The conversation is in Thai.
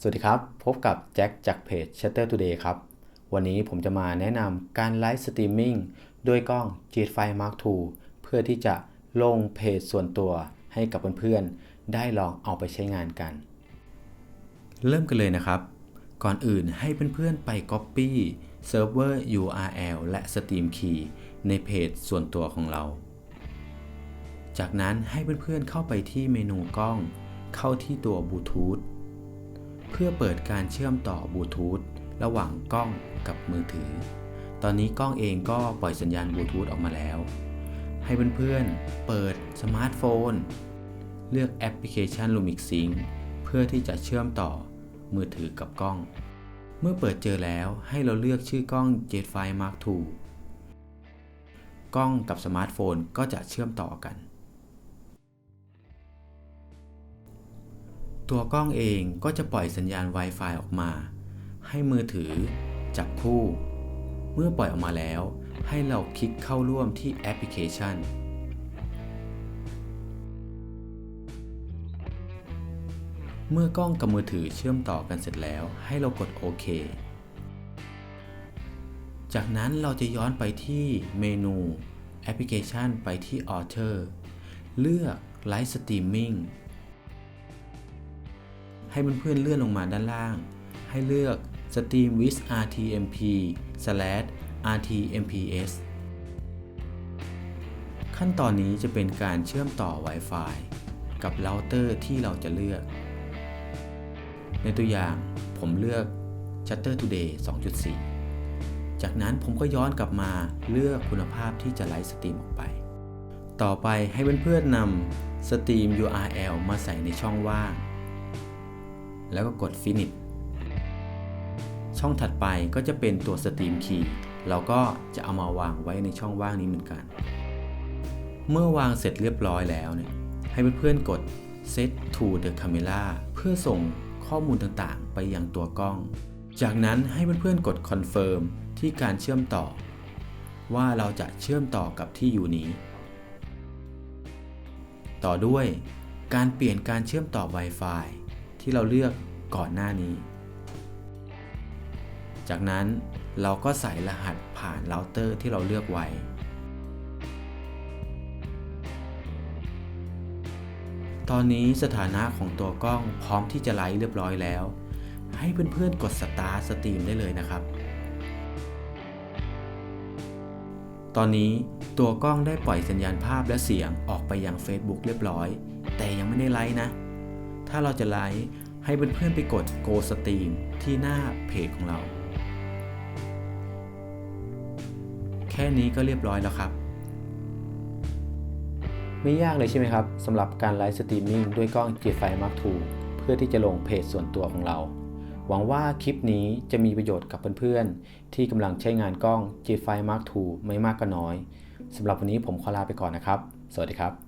สวัสดีครับ พบกับแจ็คจากเพจ Shutter Today ครับ วันนี้ผมจะมาแนะนำการไลฟ์สตรีมมิ่งด้วยกล้อง G5 Mark II เพื่อที่จะลงเพจส่วนตัวให้กับเพื่อนๆ ได้ลองเอาไปใช้งานกัน เริ่มกันเลยนะครับ ก่อนอื่นให้เพื่อนๆไป Copy เซิร์ฟเวอร์ URL และ Steam Key ในเพจส่วนตัวของเรา จากนั้นให้เพื่อนๆเข้าไปที่เมนูกล้อง เข้าที่ตัวบลูทูธ เพื่อเปิดการเชื่อมต่อบลูทูธระหว่างกล้องกับมือถือ ตอนนี้กล้องเองก็ปล่อยสัญญาณบลูทูธออกมาแล้ว ให้เพื่อนๆเปิดสมาร์ทโฟน เลือกแอปพลิเคชัน Lumix Sync เพื่อที่จะเชื่อมต่อมือถือกับกล้อง เมื่อเปิดเจอแล้วให้เราเลือกชื่อกล้อง Jet5 Mark II กล้องกับสมาร์ทโฟนก็จะเชื่อมต่อกัน ตัวกล้องเองก็จะปล่อยสัญญาณ Wi-Fi ออกมา ให้มือถือจับคู่ เมื่อปล่อยออกมาแล้ว ให้เราคลิกเข้าร่วมที่แอปพลิเคชัน เมื่อกล้องกับมือถือเชื่อมต่อกันเสร็จแล้ว ให้เรากดโอเค จากนั้นเราจะย้อนไปที่เมนูแอปพลิเคชันไปที่ Author เลือก Live Streaming ให้เพื่อนๆเลื่อนลงมาด้านล่าง ให้เลือก Stream with RTMP RTMPS ขั้นตอนนี้จะเป็นการเชื่อมต่อ Wi-Fi กับเราเตอร์ที่เราจะเลือก ในตัวอย่างผมเลือก Shutter Today 2.4 จากนั้นผมก็ย้อนกลับมาเลือกคุณภาพที่จะไลฟ์สตรีมออกไป ต่อไปให้เพื่อนๆนำ Stream URL มาใส่ในช่องว่าง แล้วก็กด Finish ช่องถัดไปก็จะเป็นตัว Stream Key เราก็จะเอามาวางไว้ในช่องว่างนี้เหมือนกัน เมื่อวางเสร็จเรียบร้อยแล้วเนี่ยให้เพื่อนๆกด Set to the camera เพื่อส่งข้อมูลต่างๆ ไปยังตัวกล้อง จากนั้นให้เพื่อนๆกด Confirm ที่การเชื่อมต่อ ว่าเราจะเชื่อมต่อกับที่อยู่นี้ ต่อด้วยการเปลี่ยนการเชื่อมต่อ Wi-Fi ที่เราเลือกก่อนหน้านี้ จากนั้นเราก็ใส่รหัสผ่านเราเตอร์ที่เราเลือกไว้ ตอนนี้สถานะของตัวกล้องพร้อมที่จะไลฟ์เรียบร้อยแล้ว ให้เพื่อนๆกดสตาร์สตรีมได้เลยนะครับ ตอนนี้ตัวกล้องได้ปล่อยสัญญาณภาพและเสียงออกไปยัง Facebook เรียบร้อย แต่ยังไม่ได้ไลฟ์นะ ถ้าเราจะไลฟ์ให้เพื่อนๆไปกด Go Stream ที่หน้าเพจของเรา แค่นี้ก็เรียบร้อยแล้วครับ ไม่ยากเลยใช่ไหมครับสำหรับการไลฟ์สตรีมมิ่งด้วยกล้อง G5 Mark II เพื่อที่จะลงเพจส่วนตัวของเรา หวังว่าคลิปนี้จะมีประโยชน์กับเพื่อนๆ ที่กำลังใช้งานกล้อง G5 Mark II ไม่มากก็น้อยสำหรับวันนี้ผมขอลาไปก่อนนะครับ สวัสดีครับ